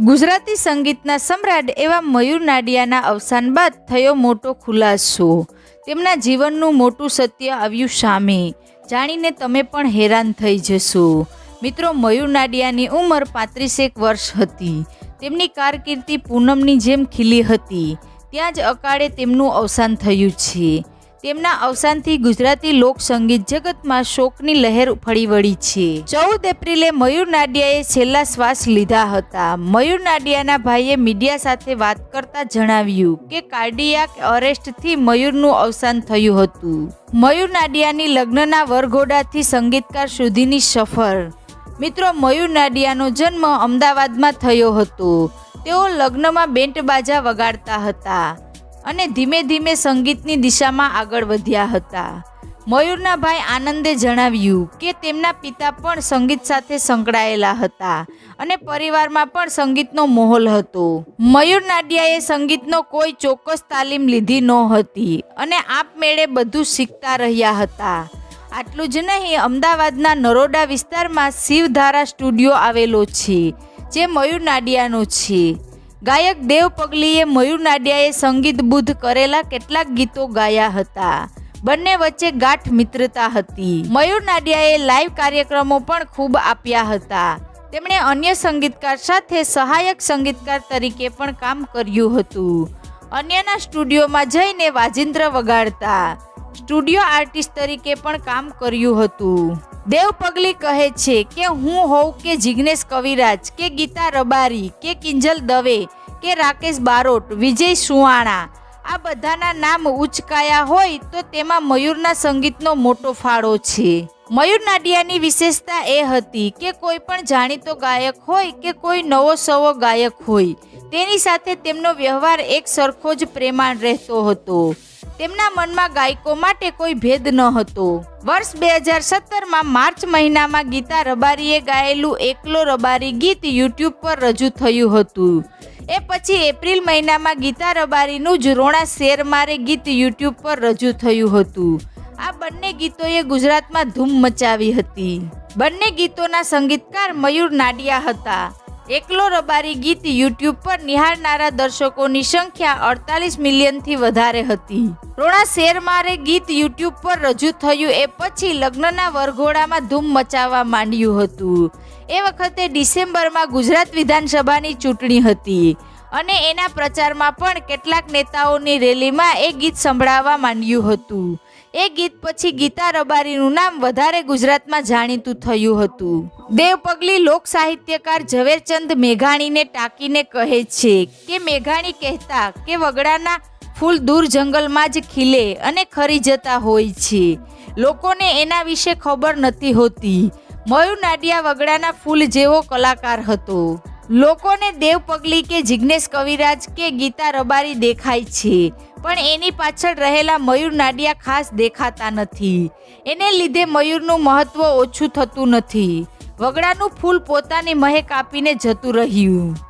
ગુજરાતી સંગીતના સમ્રાટ એવા મયુર નાડિયાના અવસાન બાદ થયો મોટો ખુલાસો. તેમના જીવનનું મોટું સત્ય આવ્યું સામે. જાણીને તમે પણ હેરાન થઈ જશો. મિત્રો, મયુર નાડિયાની ઉંમર પાંત્રીસેક વર્ષ હતી. તેમની કારકિર્દી પૂનમની જેમ ખીલી હતી. ત્યાં જ અકાળે તેમનું અવસાન થયું છે. તેમના અવસાનથી ગુજરાતી લોક સંગીત જગતમાં શોકની લહેર ફળી વળી છે. ચૌદ એપ્રિલે મયુર નાડિયાએ છેલ્લા શ્વાસ લીધા હતા. મયુર નાડિયાના ભાઈએ મીડિયા સાથે વાત કરતા જણાવ્યું કે કાર્ડિયાક અરેસ્ટથી મયુરનું અવસાન થયું હતું. મયુર નાડિયાની લગ્નના વરઘોડાથી સંગીતકાર સુધીની સફર. મિત્રો, મયુર નાડિયાનો જન્મ અમદાવાદમાં થયો હતો. તેઓ લગ્નમાં બેન્ટ બાજા વગાડતા હતા. અને ધીમે ધીમે સંગીતની દિશામાં આગળ વધ્યા હતા. મયુરના ભાઈ આનંદે જણાવ્યું કે તેમના પિતા પણ સંગીત સાથે સંકળાયેલા હતા અને પરિવારમાં પણ સંગીતનો માહોલ હતો. મયુર નાડિયાએ સંગીતનો કોઈ ચોક્કસ તાલીમ લીધી નહોતી અને આપમેળે બધું શીખતા રહ્યા હતા. આટલું જ નહીં, અમદાવાદના નરોડા વિસ્તારમાં શિવધારા સ્ટુડિયો આવેલો છે, જે મયુર નાડિયાનો છે. ગાયક દેવ પગલીએ મયુર નાડિયાએ સંગીત બુદ્ધ કરેલા કેટલાક ગીતો ગાયા હતા. બંને વચ્ચે ગાઠ મિત્રતા હતી. મયુર નાડિયાએ લાઈવ કાર્યક્રમો પણ ખૂબ આપ્યા હતા. તેમણે અન્ય સંગીતકાર સાથે સહાયક સંગીતકાર તરીકે પણ કામ કર્યું હતું. અન્યના સ્ટુડિયોમાં જઈને વાજિંત્ર વગાડતા સ્ટુડિયો આર્ટિસ્ટ તરીકે પણ કામ કર્યું હતું. દેવ પગલી કહે છે કે હું હોઉં કે જિગ્નેશ કવિરાજ, કે ગીતા રબારી, કે કિંજલ દવે, કે રાકેશ બારોટ, વિજય સુવાણા. આ બધાના નામ ઉચકાયા હોય તો તેમાં મયુરના સંગીતનો મોટો ફાળો છે. મયુર નાડિયાની વિશેષતા એ હતી કે કોઈ પણ જાણીતો ગાયક હોય કે કોઈ નવો સવો ગાયક હોય, તેની સાથે તેમનો વ્યવહાર એક સરખો જ પ્રેમાળ રહેતો હતો. તેમના મનમાં ગાયકો માટે કોઈ ભેદ ન હતો. વર્ષ બે હજાર સત્તરમાં માર્ચ મહિનામાં ગીતા રબારીએ ગાયેલું એકલો રબારી ગીત યુટ્યુબ પર રજૂ થયું હતું. એ પછી એપ્રિલ મહિનામાં ગીતા રબારીનું જ રોણા શેર મારે ગીત યુટ્યુબ પર રજૂ થયું હતું. આ બંને ગીતોએ ગુજરાતમાં ધૂમ મચાવી હતી. બંને ગીતોના સંગીતકાર મયુર નાડિયા હતા. એકલો રબારી ગીત યુટ્યુબ પર નિહાળનારા દર્શકોની સંખ્યા અડતાલીસ મિલિયનથી વધારે હતી. રોણા શેરમારે ગીત યુટ્યુબ પર રજૂ થયું એ પછી લગ્નના વરઘોડામાં ધૂમ મચાવવા માંડ્યું હતું. એ વખતે ડિસેમ્બરમાં ગુજરાત વિધાનસભાની ચૂંટણી હતી. અને એના પ્રચારમાં પણ કેટલાક નેતાઓની રેલીમાં એ ગીત સંભળાવવા માંડ્યું હતું. એ ગીત પછી ગીતા રબારીનું નામ વધારે ગુજરાતમાં જાણીતું થયું હતું. દેવપગલી લોકસાહિત્યકાર લોક સાહિત્યકાર ઝવેરચંદ મેઘાણીને ટાંકીને કહે છે કે મેઘાણી કહેતા કે વગડાના ફૂલ દૂર જંગલમાં જ ખીલે અને ખરી જતા હોય છે. લોકોને એના વિશે ખબર નથી હોતી. મયુ નાડિયા વગડાના ફૂલ જેવો કલાકાર હતો. લોકોને દેવ પગલી કે જિગ્નેશ કવિરાજ કે ગીતા રબારી દેખાય છે. પણ એની પાછળ રહેલા મયુર નાડિયા ખાસ દેખાતા નથી. એને લીધે મયુરનું મહત્વ ઓછું થતું નથી. વગડાનું ફૂલ પોતાની મહેક આપીને જતું રહ્યું.